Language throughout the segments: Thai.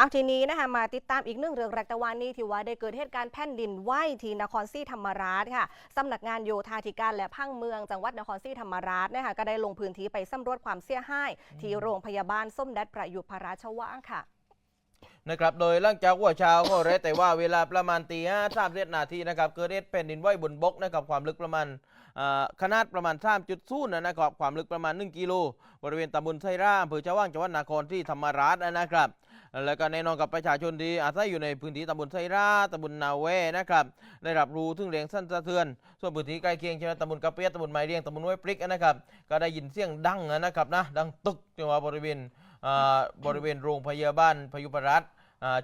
เอาทีนี้นะคะมาติดตามอีกหนึ่งเรื่องแรกต่วันนี้ที่ว่าได้เกิดเหตุการณ์แผ่นดินไหวที่นครศรีธรรมราชค่ะสำนักงานโยธาธิการและพังเมืองจังหวัดนครศรีธรรมราชนะคะก็ได้ลงพื้นที่ไปสำรวจความเสียหายที่โรงพยาบาลส้มแดดประยุพราชว่างค่ะนะครับโดยหลังจากหัวเช้าก็เรแต่ว่าเวลาประมาณตีห้าสามสิบนาทีนะครับเกิดเหตุแผ่นดินไหวบนบกนะครับความลึกประมาณ ขนาดประมาณ3.0นะครับความลึกประมาณ 1 กิโล บริเวณตำบลไซร่าอำเภอชะว่างจังหวัดนครที่ธรรมราชนะครับ แล้วก็แน่นอนกับประชาชนที่อาศัยอยู่ในพื้นที่ตำบลไซร่าตำบลนาเวนะครับ ได้รับรู้ถึงแรงสั่นสะเทือน ส่วนพื้นที่ใกล้เคียงเช่นตำบลกระเปียตำบลไม้เรียงตำบลห้วยปริกนะครับ ก็ได้ยินเสียงดังนะครับนะดังตึกจังหวะบริเวณบริเวณโรงพยาบาลพยุพรัตน์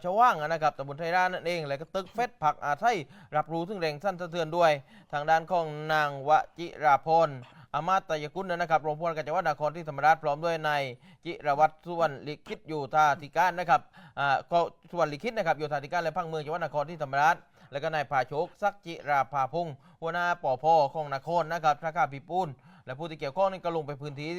ชาวว่างนะครับตำบลไทยรานั่นเองแล้วก็ตึกเฟสผักอาไทยรับรู้ถึงแรงสั้นสะเทือนด้วย ทางด้านของนางวจิราพรอามาตยกุลนะครับรองผู้ว่าการจังหวัดนครที่ธรรมราชพร้อมด้วยนายจิรวัตรสุวรรณลิขิตอยู่ทาธิการนะครับอ่าก็สุวรรณลิขิตนะครับอยู่ทาธิการและพังเมืองจังหวัดนครที่ธรรมราชแล้วก็นายภาโชคศักจิราภาพงศ์หัวหน้าปอพอของนครนะครับท่าข้าพิปูนและผู้ที่เกี่ยวข้องนี่ก็ลงไปพื้นที่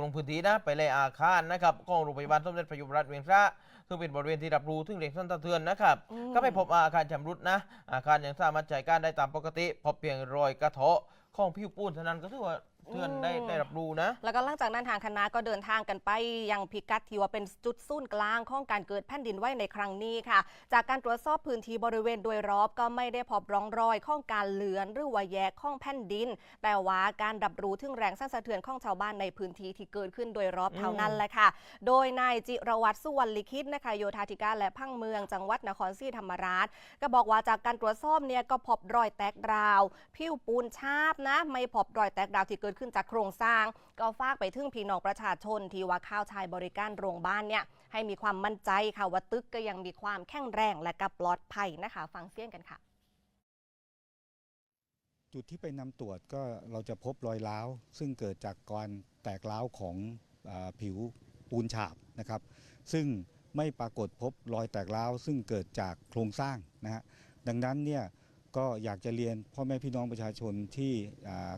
ลงพื้นที่นะไปเลยอาคารนะครับของโรงพยาบาลสมเด็จพระยุพราชเวียงพระซึ่งเป็นบริเวณที่รับรู้ถึงแรงสั่นสะเทือนนะครับอืมก็ไม่พบอาคารชำรุดนะ อาคารยังสามารถใช้การได้ตามปกติพบเพียงรอยกระเทาะ ของผิวปูนเท่านั้นก็ถือว่าเทือนได้ได้รับรู้นะ แล้วก็หลังจากนั้นทางคณะก็เดินทางกันไปยังพิกัดที่ว่าเป็นจุดศูนย์กลางของการเกิดแผ่นดินไหวในครั้งนี้ค่ะ จากการตรวจสอบพื้นที่บริเวณโดยรอบก็ไม่ได้พบร่องรอยของการเลือนหรือว่าแยกของแผ่นดิน แต่ว่าการรับรู้ถึงแรงสั่นสะเทือนของชาวบ้านในพื้นที่ที่เกิดขึ้นโดยรอบเท่านั้นแหละค่ะ โดยนายจิรวัตรสุวรรณลิขิตนะคะโยธาธิการและพังเมืองจังหวัดนครศรีธรรมราช ก็บอกว่าจากการตรวจสอบเนี่ยก็พบรอยแตกราว ผิวปูนชาบนะ ไม่พบรอยแตกราวที่เกิดขึ้นจากโครงสร้าง ก็ฝากไปถึงพี่น้องประชาชนที่ว่าข้าวชายบริการโรงบ้านเนี่ยให้มีความมั่นใจค่ะว่าตึกก็ยังมีความแข็งแรงและก็ปลอดภัยนะคะ ฟังเสียงกันค่ะ จุดที่ไปนำตรวจก็เราจะพบรอยร้าว ซึ่งเกิดจากการแตกร้าวของอาผิวปูนฉาบนะครับ ซึ่งไม่ปรากฏพบรอยแตกร้าว ซึ่งเกิดจากโครงสร้างนะฮะดังนั้นเนี่ย ก็อยากจะเรียนพ่อแม่พี่น้องประชาชนที่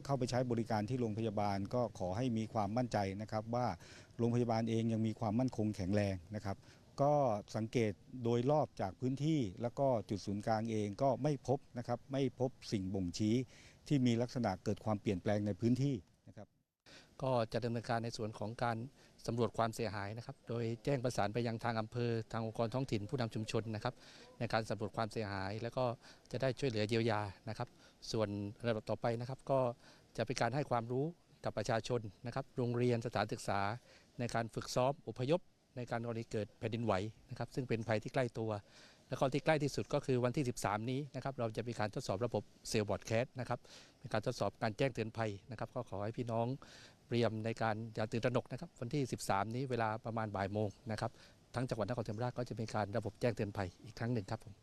เข้าไปใช้บริการที่โรงพยาบาลก็ขอให้มีความมั่นใจนะครับ ว่าโรงพยาบาลเองยังมีความมั่นคงแข็งแรงนะครับ ก็สังเกตโดยรอบจากพื้นที่แล้วก็จุดศูนย์กลางเองก็ไม่พบนะครับไม่พบสิ่งบ่งชี้ที่มีลักษณะเกิดความเปลี่ยนแปลงในพื้นที่ ก็จะดำเนินการในส่วนของการสำรวจความเสียหายนะครับ โดยแจ้งประสานไปยังทางอำเภอ ทางองค์กรท้องถิ่นผู้นำชุมชนนะครับ ในการสำรวจความเสียหาย แล้วก็จะได้ช่วยเหลือเยียวยานะครับ ส่วนระดับต่อไปนะครับ ก็จะเป็นการให้ความรู้กับประชาชนนะครับ โรงเรียนสถานศึกษา ในการฝึกซ้อมอพยพ ในการกรณีเกิดแผ่นดินไหวนะครับ ซึ่งเป็นภัยที่ใกล้ตัวแล้วก็ที่ใกล้ที่สุดก็คือวันที่ 13 นี้นะครับเราจะมีการทดสอบระบบเซลล์บอร์ดแคสนะครับเป็นการทดสอบการแจ้งเตือนภัยนะครับก็ขอให้พี่น้อง เตรียมในการอย่าตื่นตระหนกนะครับวันที่ 13 นี้เวลาประมาณบ่ายโมงนะครับทั้งจังหวัดนครศรีธรรมราชก็จะมีการระบบแจ้งเตือนภัยอีกครั้งหนึ่งครับผม